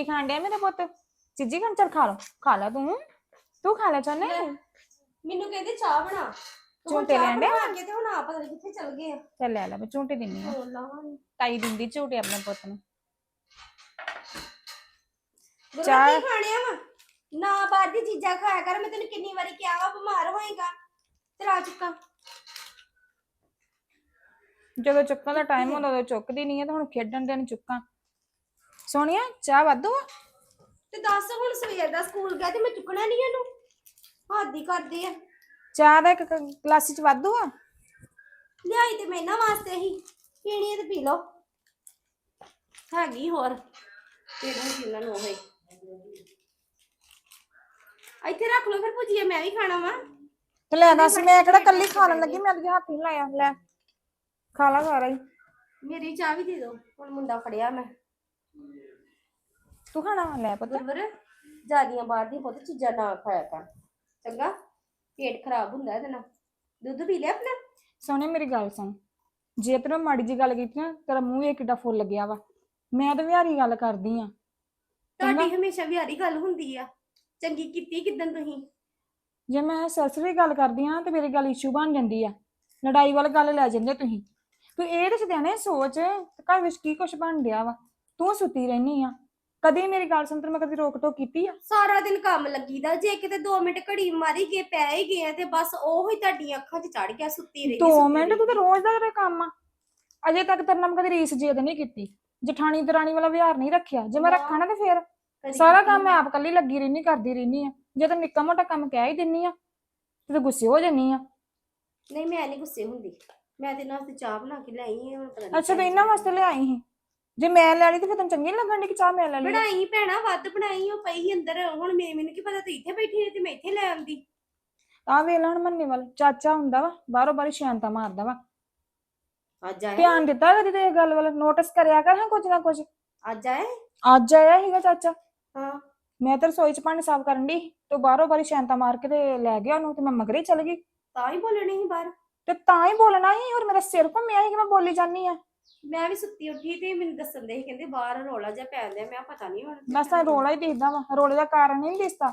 ਕੀ ਖਾਣ ਡਿਆ ਮੇਰਾ ਪੁੱਤ? ਚੀਜੀ ਖਾਣ ਚੱਲ ਖਾ ਲੋ ਖਾ ਲਾ ਤੂੰ। ਤੂੰ ਖਾ ਲੈ ਚਾਹਨੇ ਮੈਨੂੰ ਕਹਿੰਦੇ ਚਾਹ ਬਣਾ। ਝੂਟੇ ਲੈਣ ਡਿਆ? ਬਣਾ ਕੇ ਤੇ ਹੁਣ ਆਪ ਪਤਾ ਕਿੱਥੇ ਚਲ ਗਏ ਆ। ਚੱਲ ਲੈ ਲੈ ਮੈਂ ਝੂਟੇ ਦਿੰਨੀ ਆ। ਤਾਈ ਦਿੰਦੀ ਝੂਟੇ ਆਪਣੇ ਪੁੱਤ ਨੂੰ। ਚਾਹ ਖਾਣਿਆ ਵਾ? ਨਾ ਬਾਹਰ ਦੀ ਚੀਜ਼ਾਂ ਖਾਇਆ ਕਰ ਮੈਂ ਤੈਨੂੰ ਕਿੰਨੀ ਵਾਰੀ ਕਿਹਾ ਵਾ ਬਿਮਾਰ ਹੋਏਗਾ। ਤੇਰਾ ਚੁੱਕਾ। ਜਦੋਂ ਚੁੱਕਣ ਦਾ ਟਾਈਮ ਹੁੰਦਾ ਉਦੋਂ ਚੁੱਕਦੀ ਨਹੀਂ ਹੈ ਤੇ ਹੁਣ ਖੇਡਣ ਦੇ ਨੂੰ ਚੁੱਕਾਂ। ਸੋਨੀਆ ਚਾਹ ਵਾਧੂ ਆ ਤੇ ਦੱਸ ਹੁਣ ਸਵੇਰ ਦਾ ਸਕੂਲ ਗਿਆ ਤੇ ਮੈਂ ਚੁੱਕਣਾ ਨਹੀਂ ਇਹਨੂੰ। ਹਾਦੀ ਕਰਦੇ ਆ। ਚਾਹ ਦਾ ਇੱਕ ਗਲਾਸੀ ਚ ਵਾਧੂ ਆ ਲਿਆਈ ਤੇ ਮੈਂ ਇਹਨਾਂ ਵਾਸਤੇ ਹੀ। ਪੀਣੀ ਤੇ ਪੀ ਲਓ। ਹੈਗੀ ਹੋਰ। ਕਿਹੜਾ ਜਿੰਨਾਂ ਨੂੰ ਹੋਏ ਇੱਥੇ ਰੱਖ ਲਓ ਫਿਰ ਭੁਜੀਆ ਮੈਂ ਵੀ ਖਾਣਾ ਵਾ। ਤੇ ਲੈ ਦੱਸ ਮੈਂ ਕਿਹੜਾ ਕੱਲੀ ਖਾਣ ਲੱਗੀ ਮੈਂ ਤੇ ਹੱਥ ਨਹੀਂ ਲਾਇਆ। ਲੈ ਖਾ ਲਾ ਸਾਰਾ ਹੀ। ਮੇਰੀ ਚਾਹ ਵੀ ਦੇ ਦਿਓ ਹੁਣ ਮੁੰਡਾ ਫੜਿਆ ਮੈਂ। ਤੂੰ ਖਾਣਾ? ਲੈ ਪੁੱਤ। ਗੁਰਵਰ ਜਿਆਦੀਆਂ ਬਾਹਰ ਦੀਆਂ ਬਹੁਤ ਚੀਜ਼ਾਂ ਨਾ ਖਾਇਆ ਕਰ। ਚੰਗਾ ਪੇਟ ਖਰਾਬ ਹੁੰਦਾ ਇਹਦੇ ਨਾਲ। ਦੁੱਧ ਪੀ ਲਿਆ ਆਪਣਾ? ਸੋਨੀਆ ਮੇਰੀ ਗੱਲ ਸੁਣ। ਜੇ ਤੈਨੂੰ ਮੈਂ ਮਾੜੀ ਜੀ ਗੱਲ ਕੀਤੀ ਨਾ ਤੇਰਾ ਮੂੰਹ ਇਹ ਕਿੱਡਾ ਫੁੱਲ ਗਿਆ ਵਾ। ਮੈਂ ਤਾਂ ਵਿਹਾਰੀ ਗੱਲ ਕਰਦੀ ਆ। ਤੁਹਾਡੀ ਹਮੇਸ਼ਾ ਵਿਹਾਰੀ ਗੱਲ ਹੁੰਦੀ ਆ। ਚੰਗੀ ਕੀਤੀ ਕਿਦਾਂ ਤੁਸੀਂ? ਜੇ ਮੈਂ ਸਰਸਰੀ ਗੱਲ ਕਰਦੀ ਆ ਤੇ ਮੇਰੀ ਗੱਲ ਇਸ਼ੂ ਬਣ ਜਾਂਦੀ ਆ। ਲੜਾਈ ਵਾਲੀ ਗੱਲ ਲੈ ਜਾਂਦੇ ਤੁਸੀਂ। ਤੂੰ ਇਹ ਤਾਂ ਸਿਧਿਆਣੇ ਸੋਚ ਤੇ ਘਰ ਵਿੱਚ ਕੀ ਕੁਛ ਬਣ ਡਿਆ ਵਾ? ਤੂੰ ਸੁੱਤੀ ਰਹਿਨੀ ਆ। ਕਦੀ ਮੇਰੀ ਗੱਲ ਸੁਣ ਤੇ ਮੈਂ ਕਦੀ ਰੋਕ ਟੋਕ ਕੀਤੀ ਆ? ਸਾਰਾ ਦਿਨ ਕੰਮ ਲੱਗੀਦਾ ਜੇ ਕਿਤੇ 2 ਮਿੰਟ ਘੜੀ ਮਾਰੀ ਗਏ ਪੈ ਹੀ ਗਏ ਆ ਤੇ ਬਸ ਉਹ ਹੀ ਤੁਹਾਡੀਆਂ ਅੱਖਾਂ 'ਚ ਚੜ ਗਿਆ ਸੁੱਤੀ ਰਹੀ ਦੋ ਸੁੱਤੀ ਮਿੰਟ ਰਹੀ। ਤੂੰ ਤਾਂ ਰੋਜ਼ ਦਾ ਤੇਰਾ ਕੰਮ ਆ। ਅਜੇ ਤੱਕ ਤੇਰੇ ਨਾਲ ਮੈਂ ਕਦੀ ਰੀਸ ਜੇਦ ਨਹੀਂ ਕੀਤੀ। ਜਠਾਣੀ ਦਰਾਣੀ ਵਾਲਾ ਵਿਹਾਰ ਨਹੀਂ ਰੱਖਿਆ। ਜੇ ਮੈਂ। ਰੱਖਾਂ ਨਾ ਤੇ ਫੇਰ ਕਦੀ ਸਾਰਾ ਕੰਮ ਮੈਂ ਆਪ ਕੱਲੀ ਲੱਗੀ ਰਹਿਨੀ ਕਰਦੀ ਰਹਿਨੀ ਆ। ਜੇ ਤੈਨੂੰ ਨਿੱਕਾ ਮੋਟਾ ਕੰਮ ਕਹਿ ਹੀ ਦਿੰਨੀ ਆ ਤੇ ਤੂੰ ਗੁੱਸੇ ਹੋ ਜਾਨੀ ਆ। ਨਹੀਂ ਮੈਂ ਨਹੀਂ ਗੁੱਸੇ ਹੁੰਦੀ। ਮੈਂ ਤੇ ਨਾਲ ਤੇ ਚਾਹ ਬਣਾ ਕੇ ਲਿਆਈ ਆ ਪਤਾ ਅੱਛਾ ਤੇ ਇਹਨਾਂ ਵਾਸਤੇ ਲਿਆਈ ਸੀ? ਜੇ ਮੈਂ ਲੈ ਲਈ ਤੇ ਫਿਰ ਤੈਨੂੰ ਚੰਗੀ ਨੀ ਲੱਗਣ ਦੀ ਕਿ ਚਾਹ ਮੈਂ ਲੈ ਲਈ ਬਣਾਈ ਭੈਣਾ ਵੱਧ ਬਣਾਈ ਉਹ ਪਈ ਸੀ ਅੰਦਰ। ਹੁਣ ਮੈਂ ਮੈਨੂੰ ਕੀ ਪਤਾ ਤੂੰ ਇੱਥੇ ਬੈਠੀ ਨੇ ਤੇ ਮੈਂ ਇੱਥੇ ਲੈ ਆਉਂਦੀ। ਆ ਵੇਖ ਲੈਣ ਮੰਨੇ ਵੱਲ ਚਾਚਾ ਹੁੰਦਾ ਵਾ ਬਾਹਰੋਂ ਬਾਰੀ ਸ਼ਾਂਤਾ ਮਾਰਦਾ ਵਾ। ਅੱਜ ਆਏ ਧਿਆਨ ਦਿੱਤਾ ਕਦੀ ਤੇ ਇਹ ਗੱਲ ਵੱਲ ਨੋਟਿਸ ਕਰਿਆ ਕਰ ਹਾਂ ਕੁਝ ਨਾ ਕੁਝ। ਅੱਜ ਆਏ ਅੱਜ ਆਇਆ ਸੀਗਾ ਚਾਚਾ। ਹਾਂ। ਮੈਂ ਤਾਂ ਰਸੋਈ ਚ ਪਾਣੀ ਸਾਫ਼ ਕਰਨ ਦੀ ਤੇ ਬਾਹਰੋਂ ਬਾਰੀ ਸ਼ਾਂਤਾ ਮਾਰ ਕੇ ਤੇ ਲੈ ਗਿਆ ਉਹਨੂੰ ਤੇ ਮੈਂ ਮਗਰੇ ਚਲ ਗਈ। ਤਾਂ ਹੀ ਬੋਲਣੀ ਸੀ ਬਾਹਰ। ਤੇ ਤਾਂ ਹੀ ਬੋਲਣਾ ਸੀ ਹੋਰ ਮੇਰਾ ਸਿਰ ਘੁੰਮਿਆ ਸੀ ਕਿ ਮੈਂ ਬੋਲੀ ਜਾਨੀ ਆ। ਮੈਂ ਵੀ ਸੁੱਤੀ ਉੱਠੀ ਤੇ ਮੈਨੂੰ ਦੱਸਣ ਦੇ ਸੀ ਕਹਿੰਦੇ ਬਾਹਰ ਰੋਲਾ ਜਿਹਾ ਪੈਣ ਡਿਆ ਮੈਂ ਕਿਹਾ ਪਤਾ ਨਹੀਂ ਹੁਣ ਬਸ ਤਾਂ ਰੋਲਾ ਹੀ ਦਿਖਦਾ ਵਾ ਰੋਲੇ ਦਾ ਕਾਰਨ ਨਹੀਂ ਦਿਸਦਾ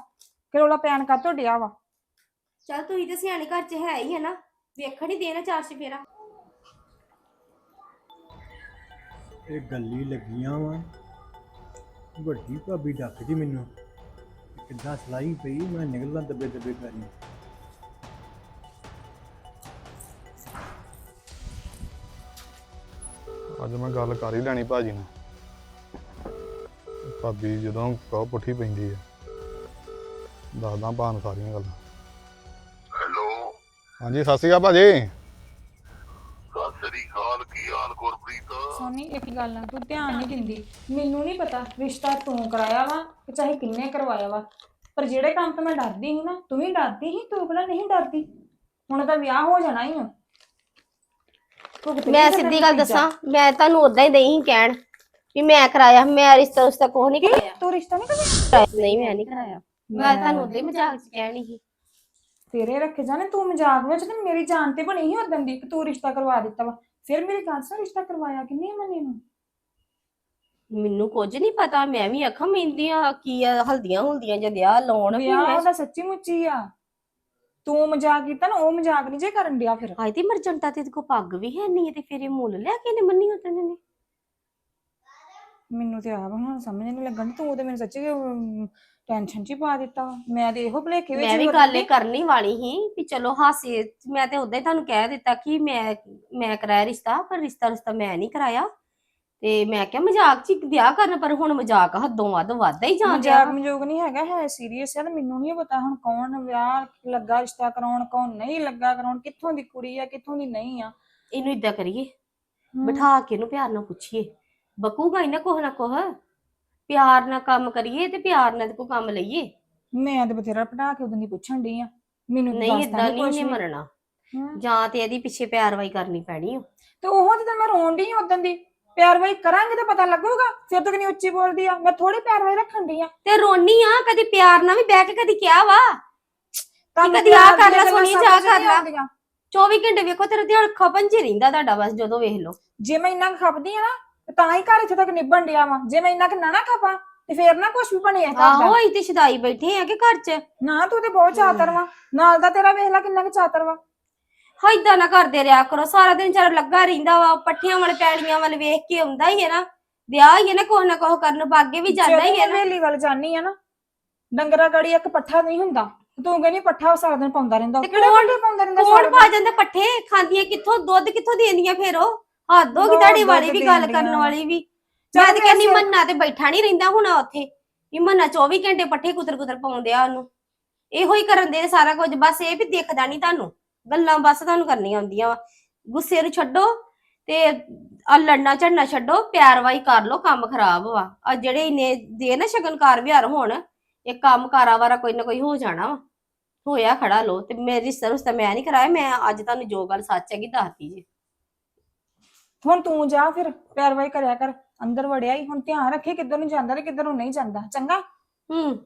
ਕਿ ਰੋਲਾ ਪੈਣ ਕਾਤੋਂ ਡਿਆ ਵਾ। ਚੱਲ ਤੁਸੀਂ ਤੇ ਸਿਆਣੇ ਘਰ 'ਚ ਹੈ ਹੀ ਹੈ ਨਾ ਵੇਖਣ ਹੀ ਦੇਣਾ ਚਾਰ ਚਫੇਰਾ। ਇਹ ਗੱਲੀ ਲੱਗੀਆਂ ਵਾ। ਵੱਡੀ ਭਾਬੀ ਡੱਕਦੀ ਮੈਨੂੰ। ਕਿੱਦਾਂ ਸਲਾਈ ਪਈ ਮੈਂ ਨਿਕਲਦਾ ਦੱਬੇ ਦੱਬੇ ਕਰੀ ਅੱਜ ਮੈਂ ਗੱਲ ਕਰ ਹੀ ਲੈਣੀ ਭਾਜੀ ਨਾਲ। ਭਾਬੀ ਜਦੋਂ ਕਹੋ ਪੁੱਠੀ ਪੈਂਦੀ ਹੈ ਦੱਸਦਾ ਭਾਨ ਸਾਰੀਆਂ ਗੱਲਾਂ। ਹੈਲੋ। ਹਾਂਜੀ ਸਤਿ ਸ਼੍ਰੀ ਅਕਾਲ ਭਾਜੀ। ਸਤਿ ਸ੍ਰੀ ਅਕਾਲ ਕੀ ਹਾਲ ਗੁਰਪ੍ਰੀਤ? ਸੋਨੀ ਇੱਕ ਗੱਲ ਆ ਤੂੰ ਧਿਆਨ ਨਹੀਂ ਦਿੰਦੀ। ਮੈਨੂੰ ਨਹੀਂ ਪਤਾ ਰਿਸ਼ਤਾ ਤੂੰ ਕਰਾਇਆ ਵਾ ਕਿ ਚਾਹੇ ਕਿੰਨੇ ਕਰਵਾਇਆ ਵਾ। ਪਰ ਜਿਹੜੇ ਕੰਮ ਤੋਂ ਮੈਂ ਡਰਦੀ ਸੀ ਨਾ ਤੂੰ ਵੀ ਡਰਦੀ ਸੀ ਤੂੰ ਪਹਿਲਾਂ ਨਹੀਂ ਡਰਦੀ। ਹੁਣ ਤਾਂ ਵਿਆਹ ਹੋ ਜਾਣਾ ਹੀ ਆ। ਭੁਗਤ ਮੈਂ ਸਿੱਧੀ ਗੱਲ ਦੱਸਾਂ ਮੈਂ ਤੁਹਾਨੂੰ ਉਦਾਂ ਹੀ ਦਈ ਕਹਿਣ ਵੀ ਮੈਂ ਕਰਾਇਆ ਮੈਂ ਰਿਸ਼ਤਾ ਉਸਤਾ ਕੋਹ ਨਹੀਂ। ਕਰਾਇਆ। ਤੂੰ ਰਿਸ਼ਤਾ ਨਹੀਂ ਕਰਨਾ ਨਹੀਂ ਮੈਂ ਨਹੀਂ ਕਰਾਇਆ। ਮੈਂ ਤੁਹਾਨੂੰ ਉਦਾਂ ਹੀ ਮਜ਼ਾਕ 'ਚ ਕਹਿਣੀ ਸੀ। ਤੇਰੇ ਰੱਖੇ ਜਾਣੇ ਤੂੰ ਮਜ਼ਾਕ ਵਿੱਚ ਤੇ ਮੇਰੀ ਜਾਨ ਤੇ ਬਣੀ ਸੀ ਉਦੋਂ ਦੀ ਕਿ ਤੂੰ ਰਿਸ਼ਤਾ ਕਰਵਾ ਦਿੱਤਾ ਵਾ। ਫਿਰ ਮੇਰੀ ਗੱਲ ਸੁਣ ਰਿਸ਼ਤਾ ਕਰਵਾਇਆ ਕਿੰਨੇ ਮੰਨੇ ਨੂੰ ਮੈਨੂੰ ਕੁਝ ਨਹੀਂ ਪਤਾ ਮੈਂ ਵੀ ਅੱਖਾਂ ਮੀਂਦੀਆਂ ਕੀ ਆ ਹਲਦੀਆਂ ਹੁਲਦੀਆਂ ਜਾਂ ਵਿਆਹ ਲਾਉਣ ਵੀ ਵਿਆਹ ਉਹਦਾ ਸੱਚੀ ਮੁੱਚੀ ਆ। ਤੂੰ ਮਜ਼ਾਕ ਕੀਤਾ ਨਾ ਉਹ ਮਜ਼ਾਕ ਨਹੀਂ ਜੇ ਕਰਨ ਡਿਆ ਫਿਰ। ਹਾਏ ਤੇ ਮਰਜੰਟਾ ਤੇ ਕੋ ਪੱਗ ਵੀ ਹੈ ਨਹੀਂ ਤੇ ਫਿਰ ਇਹ ਮੁੱਲ ਲੈ ਕੇ ਨੇ ਮੰਨੀ ਉਤਨੇ ਨੇ ਮੈਨੂੰ ਤੇ ਆਪ ਹੁਣ ਸਮਝ ਨਹੀਂ ਲੱਗਣ ਤੂੰ ਤੇ ਮੈਨੂੰ ਸੱਚੀ ਟੈਨਸ਼ਨ ਚ ਹੀ ਪਾ ਦਿੱਤਾ। ਮੈਂ ਤੇ ਇਹੋ ਭਲੇਖੇ ਵਿੱਚ ਮੈਂ ਵੀ ਗੱਲ ਇਹ ਕਰਨੀ ਵਾਲੀ ਸੀ ਵੀ ਚਲੋ ਹਾਸੇ ਮੈਂ ਤੇ ਉਦਾਂ ਹੀ ਤੁਹਾਨੂੰ ਕਹਿ ਦਿੱਤਾ ਕਿ ਮੈਂ ਮੈਂ ਕਰਾਇਆ ਰਿਸ਼ਤਾ ਪਰ ਰਿਸ਼ਤਾ ਰਿਸ਼ਤਾ ਮੈਂ ਨਹੀਂ ਕਰਾਇਆ। ਤੇ ਮੈਂ ਕਿਹਾ ਮਜ਼ਾਕ ਚ ਵਿਆਹ ਕਰਨ ਪਰ ਹੁਣ ਮਜ਼ਾਕ ਹੱਦੋਂ ਵੱਧ ਵੱਧਦਾ ਹੀ ਜਾਂ ਮਜ਼ਾਕ ਮਜੋਗ ਨਹੀਂ ਹੈਗਾ ਹੈ ਸੀਰੀਅਸ ਹੈ ਤੇ ਮੈਨੂੰ ਨਹੀਂ ਪਤਾ ਹੁਣ ਕੌਣ ਵਿਆਹ ਲੱਗਾ ਰਿਸ਼ਤਾ ਕਰਾਉਣ ਕੌਣ ਨਹੀਂ ਲੱਗਾ ਕਰਾਉਣ ਕਿੱਥੋਂ ਦੀ ਕੁੜੀ ਆ ਕਿੱਥੋਂ ਦੀ ਨਹੀਂ ਆ ਇਹਨੂੰ ਇਦਾਂ ਕਰੀਏ। ਬਿਠਾ ਕੇ ਇਹਨੂੰ ਪਿਆਰ ਨਾਲ ਪੁੱਛੀਏ ਬਕੂਗਾ ਹੀ ਨਾ ਕੋਹ ਨਾ ਕੋਹ ਪਿਆਰ ਨਾਲ ਕੰਮ ਕਰੀਏ ਤੇ ਪਿਆਰ ਨਾਲ ਕੋ ਕੰਮ ਲਈਏ ਮੈਂ ਤੇ ਬਥੇਰਾ ਪਟਾ ਕੇ ਉਦੋਂ ਦੀ ਪੁੱਛਣ ਡਈ ਆ ਮੈਨੂੰ ਨਹੀਂ ਇਦਾਂ ਨਹੀਂ ਨੇ। ਮਰਨਾ। ਜਾਂ ਤੇ ਇਹਦੀ ਪਿੱਛੇ ਪਿਆਰਵਾਈ ਕਰਨੀ ਪੈਣੀ। ਤੇ ਉਹ ਤੇ ਮੈਂ ਰੋਣ ਡਈ ਉਦੋਂ ਦੀ ਪਿਆਰਵਾਈ ਕਰਾਂਗੇ ਤਾਂ ਪਤਾ ਲੱਗੂਗਾ ਫਿਰ ਤੂੰ ਕਿੰਨੀ ਉੱਚੀ ਬੋਲਦੀ ਆ। ਮੈਂ ਥੋੜੀ ਪਿਆਰਵਾਈ ਰੱਖਣ ਡਈ ਆ। ਤੇ ਰੋਣੀ ਆ ਕਦੀ ਪਿਆਰ ਨਾਲ ਵੀ ਬਹਿ ਕੇ ਕਦੀ ਕਿਹਾ ਵਾ? ਕਦੀ ਪਿਆਰ ਕਰ ਲਾ, ਚਾਹ ਸਮਝ ਕਰ ਲਾ। ਆਉਂਦੀਆਂ। 24 ਘੰਟੇ ਵੇਖੋ ਤੇਰਾ ਧਿਆਨ ਅੱਖਾਂ ਪੰਜੇ ਰਹਿੰਦਾ ਤੁਹਾਡਾ ਬਸ ਜਦੋਂ ਵੇਖ ਲਓ। ਜੇ ਮੈਂ ਇੰਨਾ ਖਪਦੀ ਆ ਨਾ ਤੇ ਤਾਂ ਹੀ ਘਰ ਇੱਥੇ ਤੱਕ ਨਿਭਣ ਡਿਆ ਵਾ। ਜੇ ਮੈਂ ਇੰਨਾ ਕਿ ਨਾ ਨਾ ਖਪਾਂ ਤੇ ਫੇਰ ਨਾ ਕੁਝ ਵੀ ਬਣਿਆ ਘਰ ਆਹੋ ਦਾ ਤੇ ਸ਼ਦਾਈ ਬੈਠੇ ਆ ਕਿ ਘਰ 'ਚ? ਨਾ ਤੂੰ ਤੇ ਬਹੁਤ ਚਾਤਰ ਵਾ। ਨਾਲ ਦਾ ਤੇਰਾ ਵੇਖ ਲੈ ਕਿੰਨਾ ਕੁ ਚਾਤਰ ਵਾ। ਹਾਈਦਾ ਨਾ ਕਰਦੇ ਰਿਆ ਕਰੋ। ਸਾਰਾ ਦਿਨ ਚਾਰ ਲੱਗਾ ਰਹਿੰਦਾ ਵਾ ਪੱਠੀਆਂ ਵਾਲੇ ਪੈਲੀਆਂ ਵੱਲ ਵੇਖ ਕੇ ਆਉਂਦਾ ਹੀ ਹੈ ਨਾ। ਵਿਆਹ ਹੀ ਹੈ ਨਾ ਕੋਹ ਨਾ ਕੋਹ ਕਰਨ ਬਾਗੇ ਵੀ ਜਾਂਦਾ ਹੀ ਹੈ ਨਾ। ਵੇਲੀ ਵੱਲ ਜਾਨੀ ਆ ਨਾ ਡੰਗਰਾ ਗੜੀ ਇੱਕ ਪੱਠਾ ਨਹੀਂ ਹੁੰਦਾ। ਤੂੰ ਕਹਿੰਦੀ ਪੱਠਾ ਉਹ ਸਾਰਾ ਦਿਨ ਪਾਉਂਦਾ ਰਹਿੰਦਾ। ਤੇ ਕਿਹੜੇ ਪੱਠੇ ਪਾਉਂਦਾ ਰਹਿੰਦਾ ਕੌਣ ਪਾ ਜਾਂਦਾ ਪੱਠੇ ਖਾਂਦੀਆਂ ਕਿੱਥੋਂ ਦੁੱਧ ਕਿੱਥੋਂ ਦੇਂਦੀਆਂ ਫਿਰ ਉਹ? ਹੱਦ ਹੋ ਗਈ ਤੁਹਾਡੀ ਵਾਲੀ ਵੀ ਗੱਲ। ਕਰਨ ਵਾਲੀ ਵੀ। ਮੈਂ ਤੇ ਕਹਿੰਦੀ ਮੰਨਾ ਤੇ ਬੈਠਾ ਨਹੀਂ ਰਹਿੰਦਾ ਹੁਣ ਉੱਥੇ। ਇਹ ਮੰਨਾ 24 ਘੰਟੇ ਪੱਠੇ ਕੁਤਰ ਕੁਤਰ ਪਾਉਂਦੇ ਆ ਉਹਨੂੰ। ਇਹੋ ਹੀ ਕਰਨ ਦੇ ਸਾਰਾ ਕੁਝ ਬਸ ਇਹ ਵੀ ਦਿਖਦਾ ਨਹੀਂ ਤੁਹਾਨੂੰ। ਗੱਲਾਂ ਬਸ ਤੁਹਾਨੂੰ ਕਰਨੀਆਂ ਆਉਂਦੀਆਂ ਵਾ। ਗੁੱਸੇ ਨੂੰ ਛੱਡੋ ਤੇ ਆ ਲੜਨਾ ਝੜਨਾ ਛੱਡੋ ਪਿਆਰ ਵਾਈ ਕਰ ਲੋ ਕੰਮ ਖਰਾਬ ਵਾ। ਆ ਜਿਹੜੇ ਇਨੇ ਦੇ ਨਾ ਸ਼ਗਨਕਾਰ ਵਿਹਾਰ ਹੋਣ ਇਹ ਕੰਮ ਕਾਰਾਵਾਰਾ ਕੋਈ ਨਾ ਕੋਈ ਹੋ ਜਾਣਾ ਵਾ। ਹੋਇਆ ਖੜਾ ਲੋ ਤੇ ਮੇਰੀ ਰਿਸ਼ਤਾ ਰੁਸ਼ਤਾ ਮੈਂ ਨਹੀਂ ਕਰਾਇਆ ਮੈਂ ਅੱਜ ਤੁਹਾਨੂੰ ਜੋ ਗੱਲ ਸੱਚ ਹੈਗੀ ਦੱਸਤੀ ਜੀ। ਹੁਣ ਤੂੰ ਜਾ ਫਿਰ ਪੈਰਵਾਈ ਕਰਿਆ ਕਰ। ਅੰਦਰ ਵੜਿਆ ਹੀ ਹੁਣ ਧਿਆਨ ਰੱਖੇ ਕਿੱਧਰ ਨੂੰ ਜਾਂਦਾ ਤੇ ਕਿੱਧਰ ਨੂੰ ਨਹੀਂ ਜਾਂਦਾ। ਚੰਗਾ? ਹੂੰ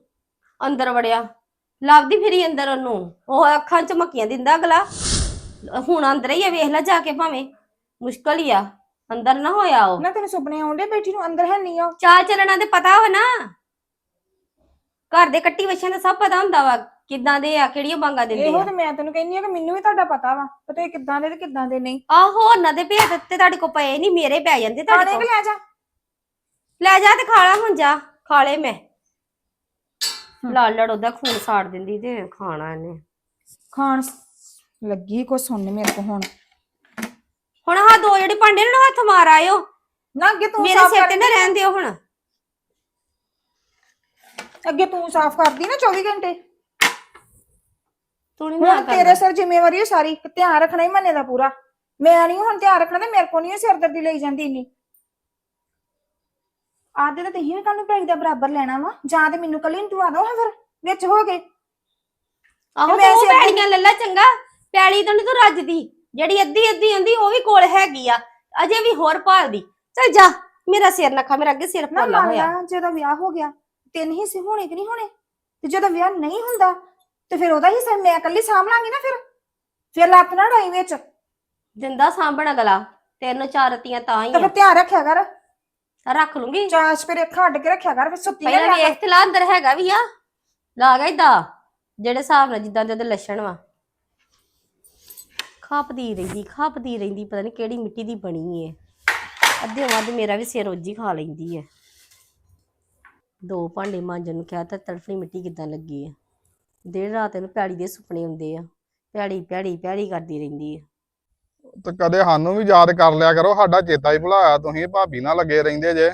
ਅੰਦਰ ਵੜਿਆ। ਲੱਭਦੀ ਫਿਰੀ ਅੰਦਰ ਉਹਨੂੰ। ਉਹ ਅੱਖਾਂ ਚ ਮੱਕੀਆਂ ਦਿੰਦਾ ਅਗਲਾ। ਹੁਣ ਅੰਦਰ ਹੀ ਆ ਵੇਖ ਲੈ ਜਾ ਕੇ ਭਾਵੇਂ। ਮੁਸ਼ਕਲ ਹੀ ਆ। ਅੰਦਰ ਨਾ ਹੋਇਆ ਉਹ। ਨਾ ਤੈਨੂੰ ਸੁਪਨੇ ਆਉਂਦੇ ਬੈਠੀ ਨੂੰ ਅੰਦਰ ਹੈ ਨਹੀਂ ਆ। ਚਾਲ ਚੱਲਣਾ ਤੇ ਪਤਾ ਵਾ ਨਾ। ਘਰ ਦੇ ਕੱਟੀ ਵਛਿਆਂ ਦਾ ਸਭ ਪਤਾ ਹੁੰਦਾ ਵਾ ਕਿੱਦਾਂ ਦੇ ਆ ਕਿਹੜੀਆਂ ਬਾਂਗਾ ਦਿੰਦੇ ਇਹੋ ਆ। ਤੇ ਮੈਂ ਤੈਨੂੰ ਕਹਿੰਦੀ ਆ ਕਿ ਮੈਨੂੰ ਵੀ ਤੁਹਾਡਾ ਪਤਾ ਵਾ ਪਤਾ ਕਿੱਦਾਂ ਦੇ ਤੇ ਕਿੱਦਾਂ ਦੇ ਨਹੀਂ। ਆਹੋ ਉਹਨਾਂ ਦੇ ਭੇਤ ਤੇ ਤੁਹਾਡੇ ਕੋ ਪਏ ਨਹੀਂ ਮੇਰੇ ਪੈ ਜਾਂਦੇ ਤੁਹਾਡੇ ਖਾਣੇ ਕੋਲ। ਕਿ ਲੈ ਜਾ। ਲੈ ਜਾ ਤੇ ਖਾ ਲਾ ਹੁਣ ਜਾ ਖਾ ਲੈ ਮੈਂ। ਲਾਲ ਲੜ ਉਹਦਾ ਖੂਨ ਸਾੜ ਦਿੰਦੀ ਤੇ ਖਾਣਾ ਇਹਨੇ। ਖਾਣ ਲੱਗੀ ਕੋ ਸੁਣਨ ਮੇਰੇ ਕੋ ਹੁਣ। ਹੁਣ ਆਹ ਦੋ ਜਿਹੜੇ ਭਾਂਡੇ ਨੇ ਨਾ ਹੱਥ ਮਾਰ ਆਇਓ। ਨਾ ਅੱਗੇ ਤੂੰ ਮੇਰੇ ਸਾਫ਼ ਸਿਰ ਤੇ ਨਾ ਰਹਿਣ ਦਿਓ ਹੁਣ। ਅੱਗੇ ਤੂੰ ਸਾਫ਼ ਕਰਦੀ ਨਾ 24 ਘੰਟੇ। ਤੂੰ ਨਹੀਂ ਹੁਣ ਤੇਰੇ ਸਿਰ ਜ਼ਿੰਮੇਵਾਰੀ ਹੈ ਸਾਰੀ ਧਿਆਨ ਰੱਖਣਾ ਹੀ ਮੰਨੇ ਦਾ ਪੂਰਾ। ਮੈਂ ਨਹੀਂ ਹੁਣ ਧਿਆਨ ਰੱਖਣਾ ਤੇ ਮੇਰੇ ਕੋ ਨਹੀਂ ਸਿਰਦਰਦੀ ਲਈ ਜਾਂਦੀ ਇੰਨੀ। ਆਦੇ ਤਾਂ ਤਹੀਂ ਵੀ ਕੱਲ ਨੂੰ ਪੈਗ ਦਾ ਬਰਾਬਰ ਲੈਣਾ ਵਾ। ਜਾਂ ਤੇ ਮੈਨੂੰ ਕੱਲੀ ਨੂੰ ਦਵਾ ਦੋ ਹਾਂ ਫਿਰ ਵਿੱਚ ਹੋ ਗਏ। ਆਹੋ ਮੈਂ ਤੂੰ ਸਿਰ ਤੇ- ਪੈੜੀਆਂ ਲੱਲਾ ਚੰਗਾ ਪੈੜੀ ਤਾਂ ਨੀ ਤੂੰ ਰੱਜਦੀ। ਜਿਹੜੀ ਅੱਧੀ ਅੱਧੀ ਆਂਦੀ ਉਹ ਵੀ ਕੋਲ ਹੈਗੀ ਆ। ਅਜੇ ਵੀ ਹੋਰ ਭਾਲਦੀ। ਚੱਲ ਜਾ ਮੇਰਾ ਸਿਰ ਨਖਾ ਮੇਰਾ ਅੱਗੇ ਸਿਰ ਨਾ ਪੋਲਾ ਮੰਨ ਹੋਇਆ। ਲਾ ਜਦੋਂ ਵਿਆਹ ਹੋ ਗਿਆ ਤਿੰਨ ਹਿੱਸੇ ਹੋਣੇ ਕਿ ਨਹੀਂ ਹੋਣੇ? ਤੇ ਜਦੋਂ ਵਿਆਹ ਨਹੀਂ ਹੁੰਦਾ ਤੇ ਫਿਰ ਉਹਦਾ ਹਿੱਸਾ ਮੈਂ ਇਕੱਲੀ ਸਾਂਭ ਲਾਂਗੀ ਨਾ ਫਿਰ? ਫਿਰ ਲੱਤ ਨਾ ਡਾਈ ਵਿੱਚ। ਦਿੰਦਾ ਸਾਂਭਣ ਅਗਲਾ ਤੈਨੂੰ ਚਾਰ ਰਤੀਆਂ ਤਾਂ ਹੀ ਤਾਂ ਫਿਰ ਧਿਆਨ ਰੱਖਿਆ ਕਰ। ਆ ਰੱਖ ਲੂੰਗੀ। ਚਾਸ ਫਿਰ ਅੱਖਾਂ ਅੱਡ ਕੇ ਰੱਖਿਆ ਕਰ ਫਿਰ ਸੁੱਤੀ ਨਾ ਪਹਿਲਾਂ ਵੇਖ ਤੇ ਲਾ ਅੰਦਰ ਹੈਗਾ ਵੀ ਆ। ਲਾ ਗਿਆ ਏਦਾਂ ਜਿਹੜੇ ਹਿਸਾਬ ਨਾਲ ਜਿੱਦਾਂ ਦੇ ਉਹਦੇ ਲੱਛਣ ਵਾ। ਖਾਪਦੀ ਰਹਿੰਦੀ ਖਾਪਦੀ ਰਹਿੰਦੀ ਪਤਾ ਨਹੀਂ ਕਿਹੜੀ ਮਿੱਟੀ ਦੀ ਬਣੀ ਏ। ਅੱਧੇ ਵੱਧ ਮੇਰਾ ਵੀ ਸਿਰ ਉੱਜੀ ਖਾ ਲੈਂਦੀ ਏ। ਦੋ ਭਾਂਡੇ ਮਾਂਜਣ ਨੂੰ ਕਿਹਾ ਤਾਂ ਤੜਫਣੀ ਮਿੱਟੀ ਕਿੱਦਾਂ ਲੱਗੀ ਏ। ਦੇਰ ਰਾਤ ਇਹਨੂੰ ਪੈੜੀ ਦੇ ਸੁਪਨੇ ਆਉਂਦੇ ਆ। ਪੈੜੀ ਪੈੜੀ ਪੈੜੀ ਕਰਦੀ ਰਹਿੰਦੀ ਏ। ਤੇ ਕਦੇ ਸਾਨੂੰ ਵੀ ਯਾਦ ਕਰ ਲਿਆ ਕਰੋ ਸਾਡਾ ਚੇਤਾ ਹੀ ਭੁਲਾਇਆ ਤੁਸੀਂ ਭਾਬੀ ਨਾਲ ਲੱਗੇ ਰਹਿੰਦੇ ਜੇ।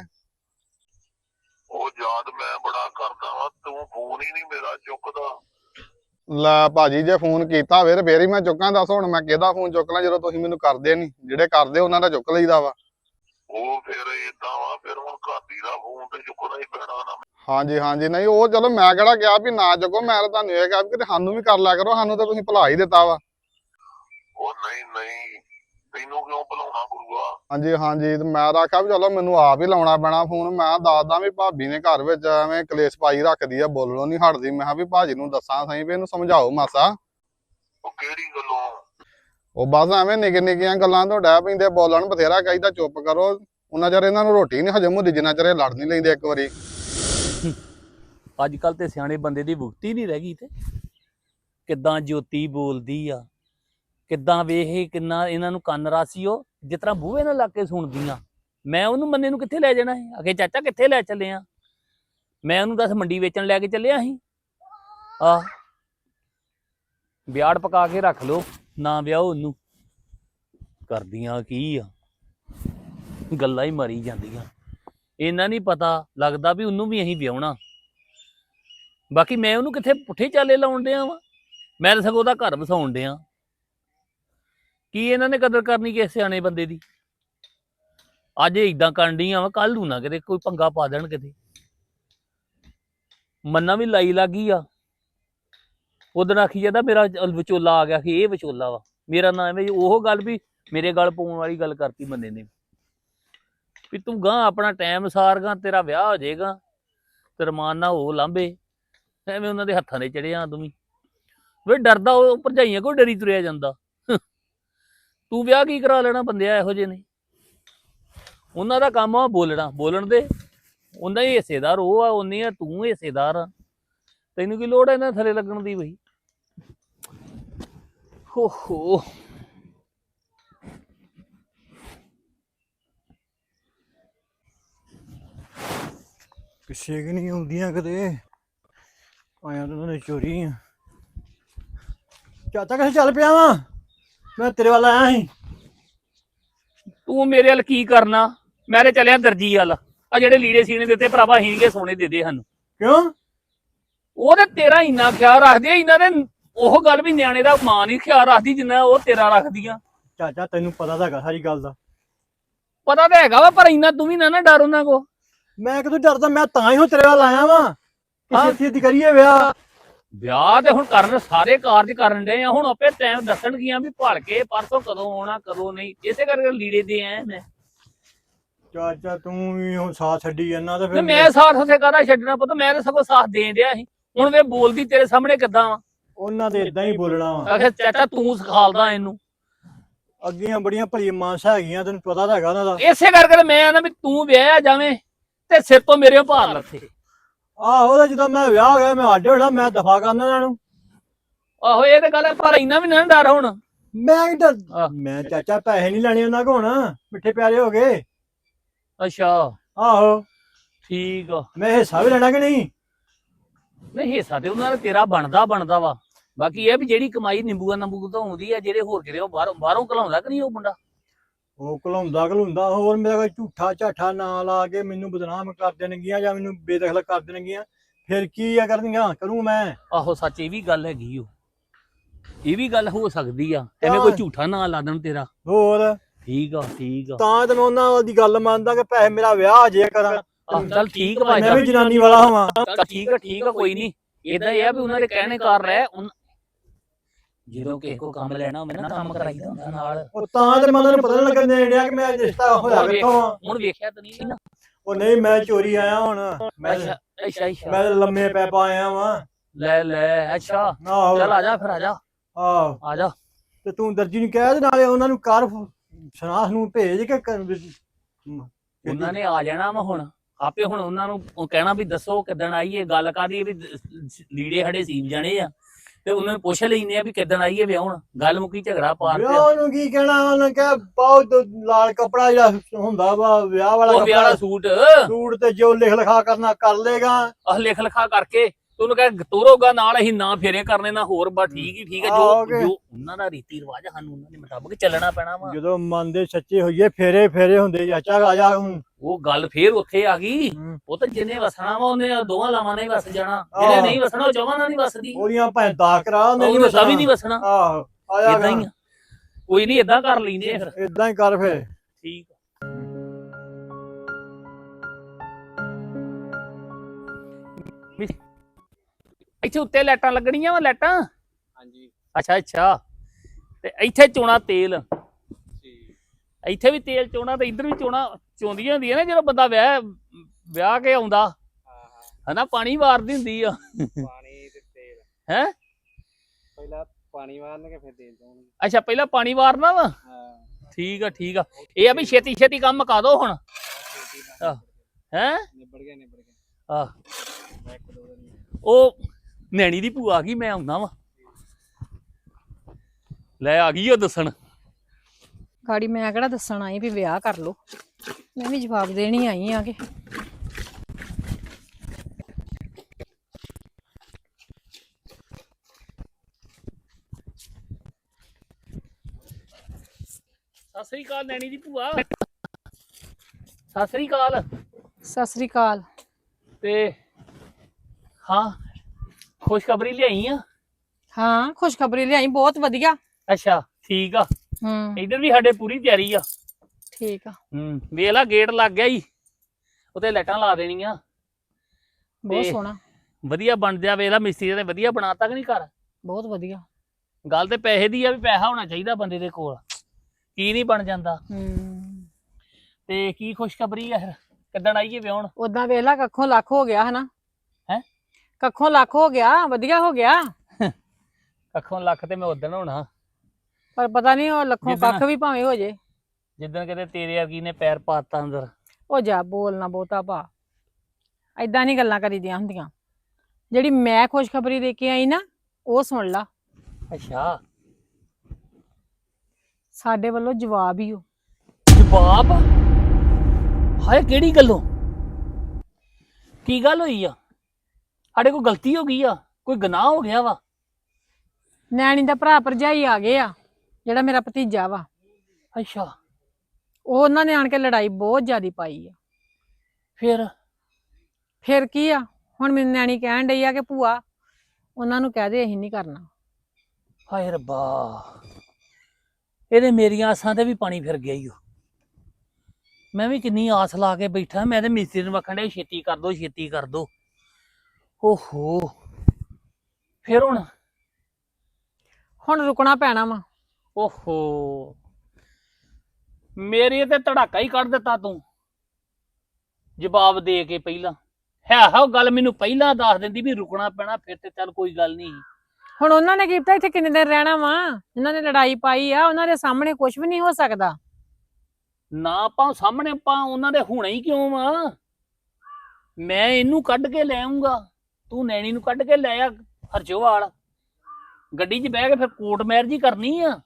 ਉਹ ਯਾਦ ਮੈਂ ਬੜਾ ਕਰਦਾ ਵਾਂ ਤੂੰ ਫੋਨ ਹੀ ਨਹੀਂ ਮੇਰਾ ਚੁੱਕਦਾ। ਲੈ ਭਾਜੀ ਜੇ ਫੋਨ ਕੀਤਾ ਫੇਰ ਹੀ ਮੈਂ ਚੁੱਕਾਂ ਦੱਸ ਹੁਣ ਮੈਂ ਕਿਹਦਾ ਫੋਨ ਚੁੱਕ ਲਾਂ ਜਦੋਂ ਤੁਸੀਂ ਮੈਨੂੰ ਕਰਦੇ ਨਹੀਂ ਜਿਹੜੇ ਕਰਦੇ ਉਹਨਾਂ ਦਾ ਚੁੱਕ ਲਈਦਾ ਵਾ। ਉਹ ਫਿਰ ਏਦਾਂ ਵਾ ਫਿਰ ਹੁਣ ਘਾਤੀ ਦਾ ਫੋਨ ਤੇ ਚੁੱਕਣਾ ਹੀ ਪੈਣਾ ਨਾ। ਹਾਂਜੀ ਹਾਂਜੀ ਨਹੀਂ ਉਹ ਚਲੋ ਮੈਂ ਕਿਹੜਾ ਕਿਹਾ ਵੀ ਨਾ ਚੁੱਕੋ ਮੈਂ ਤਾਂ ਤੁਹਾਨੂੰ ਇਹ ਕਿਹਾ ਵੀ ਕਿਤੇ ਸਾਨੂੰ ਵੀ ਕਰ ਲਿਆ ਕਰੋ ਸਾਨੂੰ ਤਾਂ ਤੁਸੀਂ ਭੁਲਾ ਹੀ ਦਿੱਤਾ ਵਾ। ਉਹ ਨਹੀਂ ਨਹੀਂ ਤੈਨੂੰ ਕਿਉਂ ਭੁਲਾਉਣਾ ਗੁਰੂਆ? ਹਾਂਜੀ ਹਾਂਜੀ ਤੇ ਮੈਂ ਤਾਂ ਆਖਿਆ ਵੀ ਚਲੋ ਮੈਨੂੰ ਆਪ ਹੀ ਲਾਉਣਾ ਪੈਣਾ ਫੋਨ। ਮੈਂ ਦੱਸਦਾ ਵੀ ਭਾਬੀ ਨੇ ਘਰ ਵਿੱਚ ਐਵੇਂ ਕਲੇਸ਼ ਪਾਈ ਰੱਖਦੀ ਆ ਬੋਲਣੋਂ ਨਹੀਂ ਹਟਦੀ। ਮੈਂ ਕਿਹਾ ਵੀ ਭਾਜੀ ਨੂੰ ਦੱਸਾਂ ਸਹੀ ਵੀ ਇਹਨੂੰ ਸਮਝਾਓ ਮਾਸਾ। ਉਹ ਕਿਹੜੀ ਗੱਲੋਂ? ਉਹ ਬਸ ਐਵੇਂ ਨਿੱਕੇ ਨਿੱਕੀਆਂ ਗੱਲਾਂ ਤੋਂ ਡੈ ਪੈਂਦੇ ਬੋਲਣ ਬਥੇਰਾ ਕਹੀਦਾ ਚੁੱਪ ਕਰੋ। ਉਹਨਾਂ ਚਿਰ ਇਹਨਾਂ ਨੂੰ ਰੋਟੀ ਨਹੀਂ ਹਜਮ ਹੁੰਦੀ ਜਿੰਨਾ ਚਿਰ ਇਹ ਲੜ ਨਹੀਂ ਲੈਂਦੇ ਇੱਕ ਵਾਰੀ। ਅੱਜ ਕੱਲ ਤੇ ਸਿਆਣੇ ਬੰਦੇ ਦੀ ਭੁਗਤੀ ਨਹੀਂ ਰਹਿ ਗਈ ਤੇ। ਕਿੱਦਾਂ ਜੋਤੀ ਬੋਲਦੀ ਆ। ਕਿੱਦਾਂ ਵੇਹੇ ਕਿੰਨਾ ਇਹਨਾਂ ਨੂੰ ਕੰਨ ਰਾਸੀ ਉਹ, ਜਿਸ ਤਰ੍ਹਾਂ ਬੂਹੇ ਨਾਲ ਲੱਗ ਕੇ ਸੁਣਦੀਆਂ। ਮੈਂ ਉਹਨੂੰ ਮੰਨੇ ਨੂੰ ਕਿੱਥੇ ਲੈ ਜਾਣਾ ਹੈ ਅਗੇ ਚਾਚਾ, ਕਿੱਥੇ ਲੈ ਚੱਲੇ ਆ? ਮੈਂ ਉਹਨੂੰ ਦੱਸ ਮੰਡੀ ਵੇਚਣ ਲੈ ਕੇ ਚੱਲਿਆ ਸੀ। ਆ ਵਿਆੜ ਪਕਾ ਕੇ ਰੱਖ ਲੋ ਨਾ ਵਿਆਹੋ ਉਹਨੂੰ। ਕਰਦੀਆਂ ਕੀ ਆ? ਗੱਲਾਂ ਹੀ ਮਰੀ ਜਾਂਦੀਆਂ। ਇਹਨਾਂ ਨਹੀਂ ਪਤਾ ਲੱਗਦਾ ਵੀ ਉਹਨੂੰ ਵੀ ਅਸੀਂ ਵਿਆਹਣਾ। ਬਾਕੀ ਮੈਂ ਉਹਨੂੰ ਕਿੱਥੇ ਪੁੱਠੇ ਚਾਲੇ ਲਾਉਣ ਡਿਆ ਵਾਂ? ਮੈਂ ਤਾਂ ਸਗੋਂ ਉਹਦਾ ਘਰ ਵਸਾਉਣ ਡਿਆ। ਕੀ ਇਹਨਾਂ ਨੇ ਕਦਰ ਕਰਨੀ ਕਿਸੇ ਸਿਆਣੇ ਬੰਦੇ ਦੀ? ਅੱਜ ਇਦਾਂ ਕਰਨ ਡੀਆਂ ਵਾ ਕੱਲ ਨੂੰ ਨਾ ਕਿਤੇ ਕੋਈ ਪੰਗਾ ਪਾ ਦੇਣ ਕਿਤੇ। ਮੰਨਾ ਵੀ ਲਾਈ ਲੱਗੀ ਆ। ਉਹਦਨ ਆਖੀ ਜਾਂਦਾ ਮੇਰਾ ਵਿਚੋਲਾ ਆ ਗਿਆ ਕਿ ਇਹ ਵਿਚੋਲਾ ਵਾ। ਮੇਰਾ ਨਾਮ ਹੈ ਉਹ ਗੱਲ ਵੀ ਮੇਰੇ ਗੱਲ ਪਾਉਣ ਵਾਲੀ ਗੱਲ ਕਰਤੀ ਮੰਨੇ ਨੇ। ਵੀ ਤੂੰ ਗਾਂ ਆਪਣਾ ਟਾਈਮ ਸਾਰਗਾ ਤੇਰਾ ਵਿਆਹ ਹੋ ਜਾਏਗਾ ਤੇ ਰਮਾਨ ਨਾਲ ਹੋ ਲਾਂਬੇ ਐਵੇਂ ਉਹਨਾਂ ਦੇ ਹੱਥਾਂ ਦੇ ਚੜਿਆ ਤੂੰ ਵੀ। ਵੇ ਡਰਦਾ ਉਹ ਭਰਜਾਈਆਂ ਕੋਈ ਡਰੀ ਤੁਰਿਆ ਜਾਂਦਾ। ਤੂੰ ਵਿਆਹ ਕੀ ਕਰਾ ਲੈਣਾ ਬੰਦੇ ਇਹੋ ਜਿਹੇ ਨੇ? ਉਹਨਾਂ ਦਾ ਕੰਮ ਆ ਬੋਲਣਾ, ਬੋਲਣ ਦੇ। ਉਹਦਾ ਹੀ ਹਿੱਸੇਦਾਰ, ਉਹ ਆ, ਉਹਨੀ ਆ, ਤੂੰ ਹਿੱਸੇਦਾਰ ਆ। ਤੈਨੂੰ ਕੀ ਲੋੜ ਹੈ ਇਹਨਾਂ ਥੱਲੇ ਲੱਗਣ ਦੀ ਬਈ? ਹੋ ਹੋ। ਕਿਸੇ ਕਿ ਨਹੀਂ ਆਉਂਦੀਆਂ ਕਦੇ? ਆਇਆ ਤਾਂ ਨੇ ਚੋਰੀ ਆ। ਚਾਚਾ ਕਿੱਥੇ ਚੱਲ ਪਿਆ ਵਾ? ਮੈਂ ਤੇਰੇ ਵੱਲ ਆਇਆ ਸੀ। ਤੂੰ ਮੇਰੇ ਵੱਲ ਕੀ ਕਰਨਾ? ਮੈਂ ਤੇ ਚੱਲਿਆ ਦਰਜੀ ਵੱਲ। ਆ ਜਿਹੜੇ ਲੀੜੇ ਸੀਨੇ ਦਿੱਤੇ ਭਰਾਵਾ ਹੀਂਗੇ ਸੋਨੇ ਦੇ ਦੇ ਸਾਨੂੰ। ਕਿਉਂ? ਉਹ ਤੇ ਤੇਰਾ ਇੰਨਾ ਖਿਆਲ ਰੱਖਦੀ ਆ ਇਹਨਾਂ ਦੇ ਉਹ ਗੱਲ ਵੀ ਨਿਆਣੇ ਦਾ ਮਾਂ ਨਹੀਂ ਖਿਆਲ ਰੱਖਦੀ ਜਿੰਨਾ ਉਹ ਤੇਰਾ ਰੱਖਦੀਆਂ। ਚਾਚਾ ਤੈਨੂੰ ਪਤਾ ਤਾਂ ਹੈਗਾ ਸਾਰੀ ਗੱਲ ਦਾ। ਪਤਾ ਤਾਂ ਹੈਗਾ ਵਾ ਪਰ ਇੰਨਾ ਤੂੰ ਵੀ ਨਾ ਨਾ ਡਰ ਉਹਨਾਂ ਕੋ ਮੈਂ ਕਿਦੋਂ ਡਰਦਾ ਮੈਂ ਤਾਂ ਹੀ ਹੋ ਤੇਰੇ ਵੱਲ ਆਇਆ ਵਾਂ। ਹਾਂ। ਕਿਸੇ ਦੀ ਕਰੀਏ ਵਿਆਹ। ਵਿਆਹ ਤੇ ਹੁਣ ਕਰਨ ਸਾਰੇ ਕਾਰਜ ਕਰਨ ਦੇ ਆ ਹੁਣ ਆਪੇ ਟਾਈਮ ਦੱਸਣਗੀਆਂ ਵੀ ਭੜ ਕੇ ਪਰਸੋਂ ਕਦੋਂ ਆਉਣਾ ਕਦੋਂ ਨਹੀਂ। ਇਸੇ ਕਰਕੇ ਲੀੜੇ ਦੇ ਆਇਆ ਮੈਂ। ਚਾਚਾ ਤੂੰ ਵੀ ਹੁਣ ਸਾਥ ਛੱਡੀ ਜਾਂਦਾ ਤੇ ਫਿਰ ਮੈਂ ਸਾਥ ਉਥੇ ਕਾਹਦਾ ਛੱਡਣਾ ਪੁੱਤ? ਮੈਂ ਤਾਂ ਸਗੋਂ ਸਾਥ ਦੇਣ ਡਿਆ ਸੀ। ਹੁਣ ਵੇ ਬੋਲਦੀ ਤੇਰੇ ਸਾਹਮਣੇ ਕਿੱਦਾਂ ਵਾ? ਉਹਨਾਂ ਦੇ ਇਦਾਂ ਹੀ ਬੋਲਣਾ ਵਾ। ਆਖੇ ਚਾਚਾ ਤੂੰ ਸਿਖਾਲਦਾ ਇਹਨੂੰ। ਅੱਗੀਆਂ ਬੜੀਆਂ ਭਲੀ ਮਾਨਸਾ ਹੈਗੀਆਂ ਤੈਨੂੰ ਪਤਾ ਤਾਂ ਹੈਗਾ ਉਹਨਾਂ ਦਾ। ਇਸੇ ਕਰਕੇ ਤਾਂ ਮੈਂ ਆਂਦਾ ਵੀ ਤੂੰ ਵਿਆਹਿਆ ਜਾਵੇਂ ਤੇ ਸਿਰ ਤੋਂ ਮੇਰੇ ਭਾਰ ਲੱਥੇ। ਆਹੋ ਉਹਦਾ ਜਦੋਂ ਮੈਂ ਵਿਆਹ ਹੋ ਗਿਆ ਮੈਂ ਅੱਡੇ ਹੋਣਾ ਮੈਂ ਦਫਾ ਕਰਨਾ ਇਹਨਾਂ ਨੂੰ। ਆਹੋ ਇਹ ਤੇ ਗੱਲ ਹੈ ਪਰ ਇੰਨਾ ਵੀ ਨਾ ਡਰ ਹੁਣ। ਮੈਂ ਕੀ ਡਰ ਆਹ। ਮੈਂ ਚਾਚਾ ਪੈਸੇ ਨਹੀਂ ਲੈਣੇ ਉਹਨਾਂ ਕੋਲ ਹੁਣ ਮਿੱਠੇ ਪਿਆਰੇ ਹੋ ਗਏ। ਅੱਛਾ। ਆਹੋ। ਠੀਕ ਆ। ਮੈਂ ਹਿੱਸਾ ਵੀ ਲੈਣਾ ਕਿ ਨਹੀਂ? ਨਹੀਂ ਹਿੱਸਾ ਤੇ ਉਹਨਾਂ ਦਾ ਤੇਰਾ ਬਣਦਾ ਬਣਦਾ ਵਾ। ਬਾਕੀ ਇਹ ਵੀ ਜਿਹੜੀ ਕਮਾਈ ਨਿੰਬੂਆਂ ਨੰਬੂ ਤੋਂ ਆਉਂਦੀ ਆ ਜਿਹੜੇ ਹੋਰ ਕਿਤੇ ਉਹ ਬਾਹਰੋਂ ਬਾਹਰੋਂ ਘਲਾਉਂਦਾ ਕਿ ਨਹੀਂ ਉਹ ਮੁੰਡਾ? ਉਹ ਘਲਾਉਂਦਾ ਘਲੂੰਦਾ ਹੋਰ ਮੇਰਾ ਕੋਈ ਝੂਠਾ ਝਾਠਾ ਨਾਂ ਲਾ ਕੇ ਮੈਨੂੰ ਬਦਨਾਮ ਕਰ ਦੇਣਗੀਆਂ ਜਾਂ ਮੈਨੂੰ ਬੇਦਖਲ ਕਰ ਦੇਣਗੀਆਂ ਫਿਰ ਕੀ ਆ ਕਰਨੀਆਂ ਕਰੂੰ ਮੈਂ? ਆਹੋ ਸੱਚ ਇਹ ਵੀ ਗੱਲ ਹੈਗੀ ਓ। ਇਹ ਵੀ ਗੱਲ ਹੋ ਸਕਦੀ ਆ ਐਵੇਂ ਕੋਈ ਝੂਠਾ ਨਾਂ ਲਾ ਦੇਣ ਤੇਰਾ। ਹੋਰ? ਠੀਕ ਆ ਠੀਕ ਆ। ਤਾਂ ਤੇ ਮੈਂ ਉਹਨਾਂ ਦੀ ਗੱਲ ਮੰਨਦਾ ਕਿ ਪੈਸੇ ਮੇਰਾ ਵਿਆਹ ਜੇ ਕਰਾਂ। ਚੱਲ ਠੀਕ ਵਾ ਮੈਂ ਵੀ ਜਨਾਨੀ ਵਾਲਾ ਹਾਂ ਚੱਲ ਠੀਕ ਆ ਠੀਕ ਆ ਕੋਈ ਨਹੀਂ। ਇਦਾਂ ਇਹ ਆ ਵੀ ਉਹਨਾਂ ਦੇ ਕਹਿਣੇ ਕਾਰ ਰਹਿ ਜਦੋਂ ਕਿਸੇ ਕੋ ਕੰਮ ਲੈਣਾ ਹੋਵੇ ਨਾ ਕੰਮ ਕਰਾਈਦਾ ਹੁੰਦਾ ਨਾਲ। ਉਹ ਤਾਂ ਤੇ ਮੈਨੂੰ ਪਤਾ ਲੱਗਣ ਦੇ ਡਿਆ ਕਿ ਮੈਂ ਰਿਸ਼ਤਾ ਹੋਇਆ ਆ। ਹੁਣ ਵੇਖਿਆ ਤਾਂ ਨਹੀਂ ਨਾ। ਉਹ ਨਹੀਂ ਮੈਂ ਚੋਰੀ ਆਇਆ ਹੁਣ। ਮੈਂ ਅੱਛਾ ਅੱਛਾ ਮੈਂ ਲੰਮੇ ਪੈ ਪਾ ਆਇਆ ਵਾਂ। ਲੈ ਲੈ ਅੱਛਾ। ਚੱਲ ਆ ਜਾ ਫਿਰ ਆ ਜਾ। ਆਹੋ। ਆ ਜਾ। ਤੇ ਤੂੰ ਦਰਜੀ ਨੂੰ ਕਹਿ ਦੇ ਨਾਲੇ ਉਹਨਾਂ ਨੂੰ ਕਰ ਸੁਨਾਸ ਨੂੰ ਭੇਜ ਕੇ ਉਹਨਾਂ ਨੇ ਆ ਜਾਣਾ ਵਾ ਹੁਣ। ਆਪੇ ਹੁਣ ਉਹਨਾਂ ਨੂੰ ਕਹਿਣਾ ਵੀ ਦੱਸੋ ਕਿੱਦਣ ਆਈਏ ਗੱਲ ਕਾਦੀ ਵੀ ਲੀੜੇ ਸਾਡੇ ਸੀਮ ਜਾਣੇ ਆ। ਤੇ ਉਹਨਾਂ ਨੂੰ ਪੁੱਛ ਲੈਨੇ ਆ ਵੀ ਕਿੱਦਣ ਆਈਏ ਵਿਆਹਣ ਗੱਲ ਮੁੱਕੀ ਝਗੜਾ ਪਾਰ ਤੇ ਵਿਆਹ ਨੂੰ ਕੀ ਕਹਿਣਾ ਉਹਨਾਂ ਕਿਹਾ ਪਾਓ ਦੋ ਲਾਲ ਕਪੜਾ ਜਿਹੜਾ ਹੁੰਦਾ ਵਾ ਵਿਆਹ ਵਾਲਾ ਉਹ ਵਿਆਹ ਵਾਲਾ ਕਪੜਾ ਸੂਟ। ਸੂਟ ਤੇ ਜੋ ਲਿਖ ਲਿਖਾ ਕਰਨਾ ਕਰ ਲੇਗਾ। ਆਹ ਲਿਖ ਲਿਖਾ ਕਰਕੇ ਉਹਨੂੰ ਕਹੇ ਤੋਰੋਗਾ ਨਾਲ ਅਸੀਂ ਨਾ ਫੇਰੇ ਕਰਨੇ ਨਾ ਹੋਰ ਬਾ ਠੀਕ ਹੀ ਠੀਕ ਹੈ। ਜੋ ਉਹਨਾਂ ਦਾ ਰੀਤੀ ਰਿਵਾਜ ਆ, ਸਾਨੂੰ ਉਹਨਾਂ ਦੇ ਮੁਤਾਬਕ ਚੱਲਣਾ ਪੈਣਾ ਵਾ। ਜਦੋਂ ਮਨ ਦੇ ਸੱਚੇ ਹੋਈਏ ਫੇਰੇ ਫੇਰੇ ਹੁੰਦੇ ਚਾਚਾ ਆ ਜਾ ਹੁਣ। ਉਹ ਗੱਲ ਫੇਰ ਉੱਥੇ ਆ ਗਈ। ਹੂੰ। ਉਹ ਤਾਂ ਜਿੰਨੇ ਵਸਣਾ ਵਾ ਉਹਨੇ ਦੋਵਾਂ ਲਾਵਾਂ ਨਾਲ ਹੀ ਵਸ ਜਾਣਾ। ਜਿਹੜੇ ਆਹ। ਨਹੀਂ ਵਸਣਾ ਉਹ ਨਾਲ ਨਹੀਂ ਵਸਦੀ। ਉਹਦੀਆਂ ਭੈਣ ਦਾ ਕਰਾ ਉਹਨੇ ਉਹਨੇ ਤਾਂ ਵੀ ਨਹੀਂ ਵਸਣਾ। ਆਹੋ ਆ ਜਾ ਇਦਾਂ ਹੀ ਆ। ਕੋਈ ਨਹੀਂ ਇਦਾਂ ਕਰ ਲੈਂਦੇ ਆ ਫਿਰ। ਇਦਾਂ ਹੀ ਕਰ ਫੇਰ। ਠੀਕ। ਆ। ਇੱਥੇ ਉੱਤੇ ਲਾਈਟਾਂ ਲੱਗਣੀਆਂ ਵਾ ਲਾਈਟਾਂ? ਹਾਂਜੀ। ਅੱਛਾ ਅੱਛਾ। ਤੇ ਇੱਥੇ ਚੋਣਾ ਤੇਲ। ਇੱਥੇ ਵੀ ਤੇਲ ਚੋਣਾ ਤੇ ਇੱਧਰ ਵੀ ਚੋਣਾ ਚੋਂਦੀਆਂ ਹੁੰਦੀਆਂ ਨੇ ਜਦੋਂ ਬੰਦਾ ਵਿਆਹ ਵਿਆਹ ਕੇ ਆਉਂਦਾ। ਹਾਂ ਹਾਂ। ਹਨਾ ਪਾਣੀ ਵਾਰਦੀ ਹੁੰਦੀ ਆ। ਪਾਣੀ ਤੇ ਤੇਲ। ਹੈਂ? ਪਹਿਲਾਂ ਪਾਣੀ ਮਾਰਨ ਕੇ ਫਿਰ ਤੇਲ ਚਾਉਣਗੇ ਅੱਛਾ ਪਹਿਲਾਂ ਪਾਣੀ ਵਾਰਨਾ ਵਾ? ਹਾਂ। ਠੀਕ ਆ ਠੀਕ ਆ। ਇਹ ਆ ਵੀ ਛੇਤੀ ਛੇਤੀ ਕੰਮ ਮੁਕਾ ਦੋ ਹੁਣ। ਹੈ ਨਿਬੜ ਗਿਆ ਨਿਬੜ ਗਿਆ ਆ ਇੱਕ ਦੋ ਦਿਨ ਉਹ ਨੈਣੀ ਦੀ ਭੂਆ ਆ ਗਈ ਮੈਂ ਆਉਂਦਾ ਵਾ। ਲੈ ਆ ਗਈ ਉਹ ਦੱਸਣ। ਗਾੜੀ ਮੈਂ ਕਿਹੜਾ ਦੱਸਣ ਆਈ ਵੀ ਵਿਆਹ ਕਰ ਲੋ ਮੈਂ ਵੀ ਜਵਾਬ ਦੇਣੀ ਆਈ ਆ ਕਿ। ਸਤਿ ਸ੍ਰੀ ਅਕਾਲ ਨੈਣੀ ਦੀ ਭੂਆ। ਸਤਿ ਸ੍ਰੀ ਅਕਾਲ। ਸਤਿ ਸ੍ਰੀ ਅਕਾਲ। ਤੇ ਹਾਂ ਖੁਸ਼ਖਬਰੀ ਲਿਆਈ ਆ? ਹਾਂ ਖੁਸ਼ਖਬਰੀ ਲਿਆਈ ਬਹੁਤ ਵਧੀਆ। ਅੱਛਾ ਠੀਕ ਆ। ਹੂੰ। ਇਧਰ ਵੀ ਸਾਡੇ ਪੂਰੀ ਤਿਆਰੀ ਆ। ਠੀਕ ਆ। ਹੂੰ ਵੇਖ ਲਾ ਗੇਟ ਲੱਗ ਗਿਆ ਈ। ਉਤੇ ਲਾਈਟਾਂ ਲਾ ਦੇਣੀਆਂ। ਬਹੁਤ ਸੋਹਣਾ। ਵਧੀਆ ਬਣ ਜਾ ਵੇਖ ਲਾ ਮਿਸਤਰੀ ਨੇ ਵਧੀਆ ਬਣਾਤਾ ਕਿ ਨਹੀਂ ਘਰ? ਬਹੁਤ ਵਧੀਆ। ਗੱਲ ਤੇ ਪੈਸੇ ਦੀ ਆ ਵੀ ਪੈਸਾ ਹੋਣਾ ਚਾਹੀਦਾ ਬੰਦੇ ਦੇ ਕੋਲ। ਕੀ ਨਹੀਂ ਬਣ ਜਾਂਦਾ। ਹੂੰ। ਤੇ ਕੀ ਖੁਸ਼ਖਬਰੀ ਆ ਫਿਰ? ਕਿੱਦਣ ਆਈਏ ਵਿਆਹਣ? ਉਦਾਂ ਵੇਖ ਲਾ ਕੱਖੋਂ ਲੱਖ ਹੋ ਗਿਆ ਹਨਾ? ਕੱਖੋਂ ਲੱਖ ਹੋ ਗਿਆ ਵਧੀਆ ਹੋ ਗਿਆ। ਕੱਖੋਂ ਲੱਖ ਤੇ ਮੈਂ ਉਦਣ ਹੋਣਾ। ਪਰ ਪਤਾ ਨਹੀਂ ਉਹ ਲੱਖੋਂ ਜਿੱਦਣ- ਕੱਖ ਵੀ ਭਾਵੇਂ ਹੋ ਜੇ। ਜਿੱਦਣ ਕਿਤੇ ਤੇਰੇ ਵਰਗੀ ਨੇ ਪੈਰ ਪਾਤਾ ਅੰਦਰ। ਉਹ ਜਾ ਬੋਲਣਾ ਬਹੁਤਾ ਭਾ। ਐਦਾਂ ਨਹੀਂ ਗੱਲਾਂ ਕਰੀਦੀਆਂ ਹੁੰਦੀਆਂ। ਜਿਹੜੀ ਮੈਂ ਖੁਸ਼ਖਬਰੀ ਦੇ ਕੇ ਆਈ ਨਾ ਉਹ ਸੁਣ ਲਾ। ਅੱਛਾ। ਸਾਡੇ ਵੱਲੋਂ ਜਵਾਬ ਹੀ ਉਹ। ਜਵਾਬ? ਹਾਏ ਕਿਹੜੀ ਗੱਲੋਂ? ਕੀ ਗੱਲ ਹੋਈ ਆ? ਸਾਡੇ ਕੋਈ ਗਲਤੀ ਹੋ ਗਈ ਆ ਕੋਈ ਗੁਨਾਹ ਹੋ ਗਿਆ ਵਾ। ਨੈਣੀ ਦਾ ਭਰਾ ਭਰਜਾਈ ਆ ਗਏ ਆ ਜਿਹੜਾ ਮੇਰਾ ਭਤੀਜਾ ਵਾ। ਅੱਛਾ। ਉਹ ਉਹਨਾਂ ਨੇ ਆਣ ਕੇ ਲੜਾਈ ਬਹੁਤ ਜ਼ਿਆਦੀ ਪਾਈ ਆ। ਫਿਰ? ਫਿਰ ਕੀ ਆ? ਹੁਣ ਮੈਨੂੰ ਨਿਆਣੀ ਕਹਿਣ ਡਈ ਆ ਕਿ ਭੂਆ ਉਹਨਾਂ ਨੂੰ ਕਹਿ ਦੇ ਅਸੀਂ ਨਹੀਂ ਕਰਨਾ। ਹਾਏ ਰੱਬਾ। ਇਹਦੇ ਮੇਰੀਆਂ ਆਸਾਂ ਤੇ ਵੀ ਪਾਣੀ ਫਿਰ ਗਿਆ ਈ ਓ। ਮੈਂ ਵੀ ਕਿੰਨੀ ਆਸ ਲਾ ਕੇ ਬੈਠਾ ਮੈਂ ਤੇ ਮਿਸਤਰੀ ਨੂੰ ਆਖਣ ਡਿਆ ਛੇਤੀ ਕਰ ਦੋ ਛੇਤੀ ਕਰ ਦੋ। ਓਹੋ। ਫਿਰ ਹੁਣ? ਹੁਣ ਰੁਕਣਾ ਪੈਣਾ ਵਾ। ਓਹੋ। ਮੇਰੇ ਤੇ ਧੜਾਕਾ ਹੀ ਕੱਢ ਦਿੱਤਾ ਤੂੰ। ਜਵਾਬ ਦੇ ਕੇ ਪਹਿਲਾਂ। ਹੈ ਹੈ ਗੱਲ ਮੈਨੂੰ ਪਹਿਲਾਂ ਦੱਸ ਦਿੰਦੀ ਵੀ ਰੁਕਣਾ ਪੈਣਾ ਫਿਰ ਤੇ ਚੱਲ ਕੋਈ ਗੱਲ ਨਹੀਂ। ਹੁਣ ਉਹਨਾਂ ਨੇ ਕੀਤਾ ਇੱਥੇ ਕਿੰਨੇ ਦਿਨ ਰਹਿਣਾ ਵਾ? ਜਿਨ੍ਹਾਂ ਨੇ ਲੜਾਈ ਪਾਈ ਆ ਉਹਨਾਂ ਦੇ ਸਾਹਮਣੇ ਕੁਝ ਵੀ ਨਹੀਂ ਹੋ ਸਕਦਾ। ਨਾ ਆਪਾਂ ਸਾਹਮਣੇ ਆਪਾਂ ਉਹਨਾਂ ਦੇ ਹੁਣੇ ਹੀ ਕਿਉਂ ਵਾ? ਮੈਂ ਇਹਨੂੰ ਕੱਢ ਕੇ ਲੈ ਆਉਂਗਾ ਤੂੰ ਨੈਣੀ ਨੂੰ ਕੱਢ ਕੇ ਲੈ ਆ ਹਰਜੋਵਾਲ ਗੱਡੀ 'ਚ ਬਹਿ ਕੇ ਫਿਰ ਕੋਰਟ ਮੈਰਿਜ ਹੀ ਕਰਨੀ ਆ।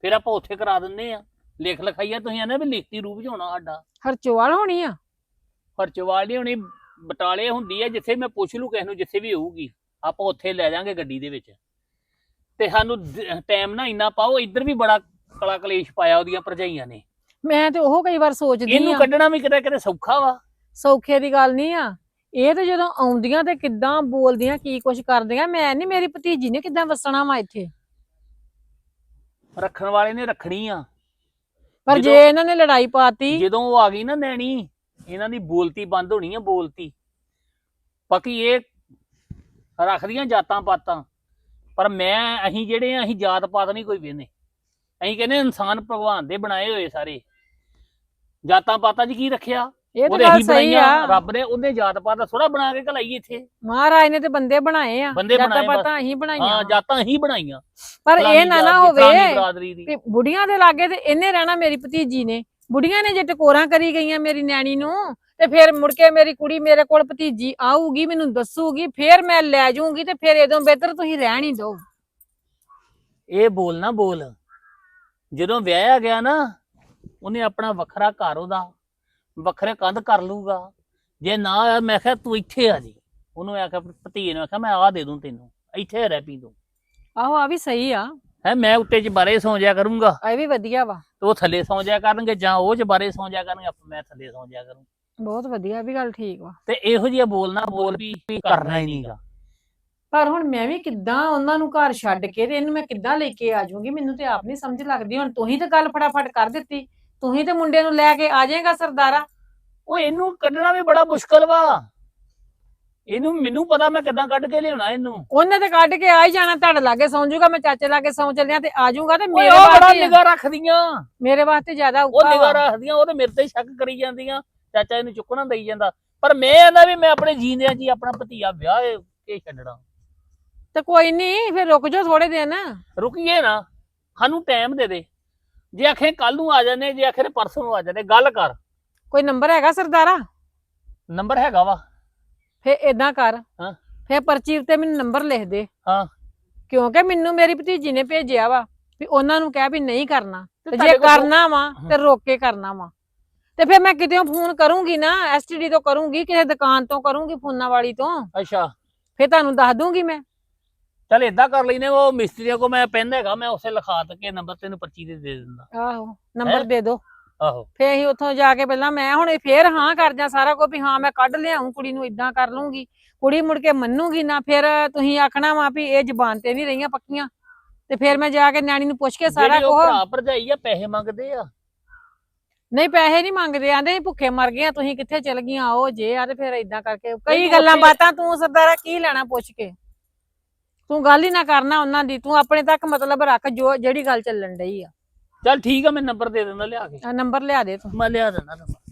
ਫਿਰ ਆਪਾਂ ਉੱਥੇ ਕਰਾ ਦਿੰਨੇ ਆ। ਲਿਖ ਲਿਖਾਈਆ ਤੁਸੀਂ ਆਨੇ ਵੀ ਲਿਖਤੀ ਰੂਪ 'ਚ ਹੋਣਾ ਸਾਡਾ। ਹਰਚੋਵਾਲ ਹੋਣੀ ਆ? ਹਰਜੋਵਾਲ ਨਹੀਂ ਹੋਣੀ ਬਟਾਲੇ ਹੁੰਦੀ ਆ ਜਿੱਥੇ ਮੈਂ ਪੁੱਛ ਲੂ ਕਿਸੇ ਨੂੰ ਜਿੱਥੇ ਵੀ ਹੋਊਗੀ। ਆਪਾਂ ਉੱਥੇ ਲੈ ਜਾਾਂਗੇ ਗੱਡੀ ਦੇ ਵਿੱਚ। ਤੇ ਸਾਨੂੰ ਟਾਈਮ ਨਾ ਇੰਨਾ ਪਾਓ ਇੱਧਰ ਵੀ ਬੜਾ ਕਲਾ ਕਲੇਸ਼ ਪਾਇਆ ਉਹਦੀਆਂ ਭਰਜਾਈਆਂ ਨੇ। ਮੈਂ ਤੇ ਉਹ ਕਈ ਵਾਰ ਸੋਚਦੀ ਇਹਨੂੰ ਆ। ਕੱਢਣਾ ਵੀ ਕਿਤੇ ਕਿਤੇ ਸੌਖਾ ਵਾ। ਸੌਖੇ ਦੀ ਗੱਲ ਨਹੀਂ ਆ। ਇਹ ਤੇ ਜਦੋਂ ਆਉਂਦੀਆਂ ਤੇ ਕਿੱਦਾਂ ਬੋਲਦੀਆਂ ਕੀ ਕੁਝ ਕਰਦੀਆਂ ਮੈਂ ਨਹੀਂ ਮੇਰੀ ਭਤੀਜੀ ਨੇ ਕਿੱਦਾਂ ਵਸਣਾ ਵਾ ਇੱਥੇ? ਰੱਖਣ ਵਾਲੇ ਨੇ ਰੱਖਣੀ ਆ। ਪਰ ਜਦੋਂ- ਜੇ ਇਹਨਾਂ ਨੇ ਲੜਾਈ ਪਾਤੀ ਜਦੋਂ ਉਹ ਆ ਗਈ ਨਾ ਨੈਣੀ ਇਹਨਾਂ ਦੀ ਬੋਲਤੀ ਬੰਦ ਹੋਣੀ ਆ ਬੋਲਤੀ। ਬਾਕੀ ਇਹ ਰੱਖਦੀਆਂ ਜਾਤਾਂ ਪਾਤਾਂ ਪਰ ਮੈਂ ਅਸੀਂ ਜਿਹੜੇ ਆ ਅਸੀਂ ਜਾਤ ਪਾਤ ਨਹੀਂ ਕੋਈ ਵੇਨੇ ਅਸੀਂ ਕਹਿੰਦੇ ਇਨਸਾਨ ਭਗਵਾਨ ਦੇ ਬਣਾਏ ਹੋਏ ਸਾਰੇ। ਜਾਤਾਂ ਪਾਤਾਂ 'ਚ ਕੀ ਰੱਖਿਆ? ਇਹ ਤਾਂ ਉਹਦੇ ਗੱਲ ਹੀ ਸਹੀ ਬਣਾਈਆਂ ਆ। ਰੱਬ ਨੇ ਉਹਨੇ ਜਾਤ ਪਾਤ ਥੋੜਾ ਬਣਾ ਕੇ ਘਲਾਈ ਇੱਥੇ। ਮਹਾਰਾਜ ਨੇ ਤੇ ਬੰਦੇ ਬਣਾਏ ਆ। ਬੰਦੇ ਜਾਤਾਂ ਬਣਾਏ ਬਸ। ਪਾਤਾਂ ਅਸੀਂ ਬਣਾਈਆਂ। ਹਾਂ ਜਾਤਾਂ ਹੀ ਬਣਾਈਆਂ। ਪਰ ਇਹ ਨਾ ਨਾ ਜਾਤ ਦੀ, ਹੋਵੇ ਬਰਾਦਰੀ ਦੀ। ਕਿ ਬੁੜੀਆਂ ਦੇ ਲਾਗੇ ਤੇ ਇਹਨੇ ਰਹਿਣਾ ਮੇਰੀ ਭਤੀਜੀ ਨੇ। ਬੁੜੀਆਂ ਨੇ ਜੇ ਟਕੋਰਾਂ ਕਰੀ ਗਈਆਂ ਮੇਰੀ ਨਿਆਣੀ ਨੂੰ ਤੇ ਫਿਰ ਮੁੜ ਕੇ ਮੇਰੀ ਕੁੜੀ ਮੇਰੇ ਕੋਲ ਭਤੀਜੀ ਆਊਗੀ ਮੈਨੂੰ ਦੱਸੂਗੀ ਫਿਰ ਮੈਂ ਲੈ ਜਾਊਂਗੀ ਤੇ ਫਿਰ ਇਦੋਂ ਬਿਹਤਰ ਤੁਸੀਂ ਰਹਿਣ ਹੀ ਦਿਓ। ਇਹ ਬੋਲ ਨਾ ਬੋਲ। ਜਦੋਂ ਵਿਆਹਿਆ ਗਿਆ ਨਾ ਉਹਨੇ ਆਪਣਾ ਵੱਖਰਾ ਘਰ ਉਹਦਾ ਵੱਖਰੇ ਕੰਧ ਕਰ ਲੂਗਾ ਜੇ ਨਾ ਆਇਆ ਮੈਂ ਕਿਹਾ ਤੂੰ ਇੱਥੇ ਆ ਜੀ। ਉਹਨੂੰ ਆਖਿਆ ਭਤੀਏ ਨੂੰ ਆਖਿਆ ਮੈਂ ਆ ਦੇ ਦੂੰ ਤੈਨੂੰ। ਇੱਥੇ ਰਹਿ ਪੀ ਤੂੰ। ਆਹੋ ਆ ਵੀ ਸਹੀ ਆ। ਹੈ ਮੈਂ ਉੱਤੇ ਚ ਬਾਰੇ ਸੌਂ ਜਾਇਆ ਕਰੂੰਗਾ। ਇਹ ਵੀ ਵਧੀਆ ਵਾ। ਤੇ ਉਹ ਥੱਲੇ ਸੌਂ ਜਾਇਆ ਕਰਨਗੇ ਜਾਂ ਉਹ ਚ ਬਾਰੇ ਸੌਂ ਜਾਇਆ ਕਰਨਗੇ ਆਪਾਂ ਮੈਂ ਥੱਲੇ ਸੌਂ ਜਾਇਆ ਕਰੂੰ। ਬਹੁਤ ਵਧੀਆ ਵੀ ਗੱਲ ਠੀਕ ਵਾ। ਤੇ ਇਹੋ ਜਿਹਾ ਬੋਲਣਾ ਬੋਲ ਵੀ ਵੀ ਕਰਨਾ ਹੀ ਨਹੀਂਗਾ। ਪਰ ਹੁਣ ਮੈਂ ਵੀ ਕਿੱਦਾਂ ਉਹਨਾਂ ਨੂੰ ਘਰ ਛੱਡ ਕੇ ਤੇ ਇਹਨੂੰ ਮੈਂ ਕਿੱਦਾਂ ਲੈ ਕੇ ਆ ਜਾਊਂਗੀ? ਮੈਨੂੰ ਤੇ ਆਪ ਨਹੀਂ ਸਮਝ ਲੱਗਦੀ। ਹੁਣ ਤੂੰ ਹੀ ਤਾਂ ਗੱਲ ਫਟਾਫਟ ਕਰ ਦਿੱਤੀ। ਤੂੰ ਹੀ ਤੇ ਮੁੰਡੇ ਨੂੰ ਲੈ ਕੇ ਆ ਜਾਏਗਾ ਸਰਦਾਰਾ। ਉਹ ਇਹਨੂੰ ਕੱਢਣਾ ਵੀ ਬੜਾ ਮੁਸ਼ਕਲ ਵਾ। ਇਹਨੂੰ ਮੈਨੂੰ ਪਤਾ ਮੈਂ ਕਿੱਦਾਂ ਕੱਢ ਕੇ ਲਿਆਉਣਾ ਇਹਨੂੰ। ਉਹਨੇ ਤੇ ਕੱਢ ਕੇ ਆ ਹੀ ਜਾਣਾ ਤੁਹਾਡੇ ਲਾਗੇ ਸੌਂ ਜਾਊਗਾ ਮੈਂ ਚਾਚੇ ਲਾਗੇ ਸੌਂ ਚੱਲਿਆ ਤੇ ਆ ਜਾਊਗਾ ਤੇ ਮੇਰੇ ਉਹ ਬੜਾ ਵਾਸਤੇ ਰੱਖਦੀਆਂ। ਮੇਰੇ ਵਾਸਤੇ ਜ਼ਿਆਦਾ ਉਹ ਔਖਾ ਵਾ। ਰੱਖਦੀਆਂ ਉਹ ਤੇ ਮੇਰੇ ਤੇ ਹੀ ਸ਼ੱਕ ਕਰੀ ਜਾਂਦੀਆਂ। ਚਾਚਾ ਇਹਨੂੰ ਚੁੱਕਣਾ ਦੇਈ ਜਾਂਦਾ। ਪਰ ਮੈਂ ਕਹਿੰਦਾ ਵੀ ਮੈਂ ਆਪਣੇ ਜੀਂਦਿਆਂ ਹੀ ਆਪਣਾ ਭਤੀਆ ਵਿਆਹ ਕੇ ਛੱਡਣਾ। ਤੇ ਕੋਈ ਨਹੀਂ ਫਿਰ ਰੁਕ ਜਾਓ ਥੋੜੇ ਦਿਨ। ਰੁਕੀਏ ਨਾ। ਸਾਨੂੰ ਟਾਈਮ ਦੇ ਦੇ। ਜੇ ਆਖੇ ਕੱਲ ਨੂੰ ਆ ਜਾਂਦੇ ਜੇ ਆਖੇ ਪਰਸੋਂ ਨੂੰ ਆ ਜਾਂਦੇ ਗੱਲ ਕਰ। ਕੋਈ ਨੰਬਰ ਹੈਗਾ ਸਰਦਾਰਾ? ਨੰਬਰ ਹੈਗਾ ਵਾ। ਫੇ ਇਦਾਂ ਕਰ। ਹਾਂ। ਫੇ ਪਰਚੀ ਉੱਤੇ ਮੈਨੂੰ ਨੰਬਰ ਲਿਖ ਦੇ। ਹਾਂ। ਕਿਉਂਕਿ ਮੈਨੂੰ ਮੇਰੀ ਭਤੀਜੀ ਨੇ ਭੇਜਿਆ ਵਾ ਵੀ ਉਹਨਾਂ ਨੂੰ ਕਹਿ ਵੀ ਨਹੀਂ ਕਰਨਾ। ਤੇ ਜੇ ਕਰਨਾ ਵਾ ਤੇ ਰੋਕ ਕੇ ਕਰਨਾ ਵਾ। ਤੇ ਫਿਰ ਮੈਂ ਕਿਤੇ ਫੋਨ ਕਰੂੰਗੀ ਨਾ ਐਸਟੀਡੀ ਤੋਂ ਕਰੂੰਗੀ ਕਿਸੇ ਦੁਕਾਨ ਤੋਂ ਕਰੂੰਗੀ ਫੋਨਾਂ ਵਾਲੀ ਤੋਂ। ਅੱਛਾ। ਫੇ ਤੁਹਾਨੂੰ ਦੱਸ ਦੂੰਗੀ ਮੈਂ। ਚੱਲ ਏਦਾਂ ਕਰ ਲੈਨੇ ਉਹ ਮਿਸਤਰੀਆਂ ਕੋ ਮੈਂ ਪੈਨ ਹੈਗਾ ਮੈਂ ਉਸੇ ਲਿਖਾ ਕੇ ਨੰਬਰ ਤੈਨੂੰ ਪਰਚੀ ਤੇ ਦੇ ਦਿੰਦਾ। ਆਹੋ ਨੰਬਰ? ਦੇ ਦਿਓ ਆਹੋ। ਫੇ ਅਸੀਂ ਉੱਥੋਂ ਜਾ ਕੇ ਪਹਿਲਾਂ ਮੈਂ ਹੁਣ ਫੇਰ ਹਾਂ ਕਰ ਜਾ ਸਾਰਾ ਕੁਝ ਵੀ ਹਾਂ ਮੈਂ ਕੱਢ ਲਿਆਉਂ ਕੁੜੀ ਨੂੰ ਇਦਾਂ ਕਰ ਲੂੰਗੀ ਕੁੜੀ ਮੁੜ ਕੇ ਮੰਨੂਗੀ ਨਾ ਫਿਰ ਤੁਸੀਂ ਆਖਣਾ ਵਾ ਵੀ ਇਹ ਜ਼ਬਾਨ ਤੇ ਨਹੀਂ ਰਹੀਆਂ ਪੱਕੀਆਂ। ਤੇ ਫਿਰ ਮੈਂ ਜਾ ਕੇ ਨਿਆਣੀ ਨੂੰ ਪੁੱਛ ਕੇ ਸਾਰਾ ਕੁਝ ਭਰਾ ਭਰਜਾਈ ਆ ਪੈਸੇ ਮੰਗਦੇ ਆ? ਨਹੀਂ ਪੈਸੇ ਨਹੀਂ ਮੰਗਦੇ ਆਂਦੇ ਭੁੱਖੇ ਮਰ ਗਏ ਆ ਤੁਸੀਂ ਕਿੱਥੇ ਚਲ ਗਈਆਂ ਉਹ ਜੇ ਆ ਤੇ ਫਿਰ ਇਦਾਂ ਕਰਕੇ। ਕਈ ਗੱਲਾਂ ਬਾਤਾਂ ਤੂੰ ਸਰਦਾਰਾ ਕੀ ਲੈਣਾ ਪੁੱਛ ਕੇ? ਤੂੰ ਗੱਲ ਹੀ ਨਾ ਕਰਨਾ ਉਹਨਾਂ ਦੀ ਤੂੰ ਆਪਣੇ ਤੱਕ ਮਤਲਬ ਰੱਖ ਜੋ ਜਿਹੜੀ ਗੱਲ ਚੱਲਣ ਡਈ ਆ। ਚੱਲ ਠੀਕ ਆ ਮੈਂ ਨੰਬਰ ਦੇ ਦਿੰਦਾ ਲਿਆ ਕੇ। ਨੰਬਰ ਲਿਆ ਦੇ ਤੂੰ। ਮੈਂ ਲਿਆ ਦਿੰਦਾ ਨੰਬਰ।